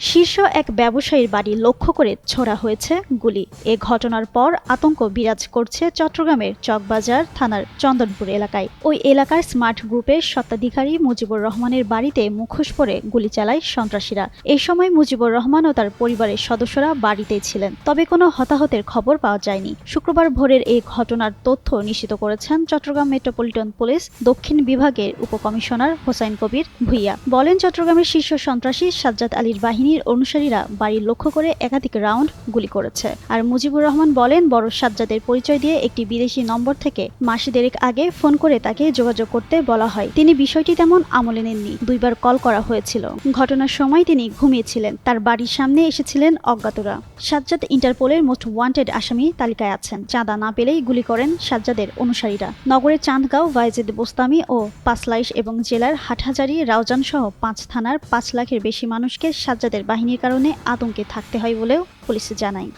শীর্ষ এক ব্যবসায়ীর বাড়ি লক্ষ্য করে ছোড়া হয়েছে গুলি। এ ঘটনার পর আতঙ্ক বিরাজ করছে চট্টগ্রামের চকবাজার থানার চন্দনপুর এলাকায়। ওই এলাকার স্মার্ট গ্রুপের স্বত্বাধিকারী মুজিবুর রহমানের বাড়িতে মুখোশ পরে গুলি চালায় সন্ত্রাসীরা। এই সময় মুজিবুর রহমান ও তার পরিবারের সদস্যরা বাড়িতেই ছিলেন, তবে কোনো হতাহতের খবর পাওয়া যায়নি। শুক্রবার ভোরের এই ঘটনার তথ্য নিশ্চিত করেছেন চট্টগ্রাম মেট্রোপলিটন পুলিশ, দক্ষিণ বিভাগের উপকমিশনার হোসাইন কবির ভুইয়া। বলেন, চট্টগ্রামের শীর্ষ সন্ত্রাসী সাজ্জাদ আলীর বাহিনীর অনুসারীরা বাড়ি লক্ষ্য করে একাধিক রাউন্ড গুলি করেছে। আর মুজিবুর রহমান বলেন, বড় সাজ্জাদের পরিচয় দিয়ে একটি বিদেশি নম্বর থেকে মাস দেড়েক আগে ফোন করে তাকে যোগাযোগ করতে বলা হয়। তিনি বিষয়টি তেমন আমলে নেননি। দুইবার কল করা হয়েছিল। ঘটনার সময় তিনি ঘুমিয়েছিলেন। তার বাড়ির সামনে এসেছিলেন অজ্ঞাতরা। সাজ্জাদ ইন্টারপোলের মোস্ট ওয়ান্টেড আসামি তালিকায় আছেন। চাঁদা না পেলেই গুলি করেন সাজ্জাদের অনুসারীরা। নগরের চাঁদগাঁও ভাইজেদ বোস্তামি ও পাঁচলাইশ এবং জেলার হাটহাজারি রাউজান সহ পাঁচ থানার পাঁচ লাখের বেশি মানুষকে সাজ্জাদের বাহিনীর কারণে আতঙ্কে থাকতে হয় বলেও পুলিশ জানায়।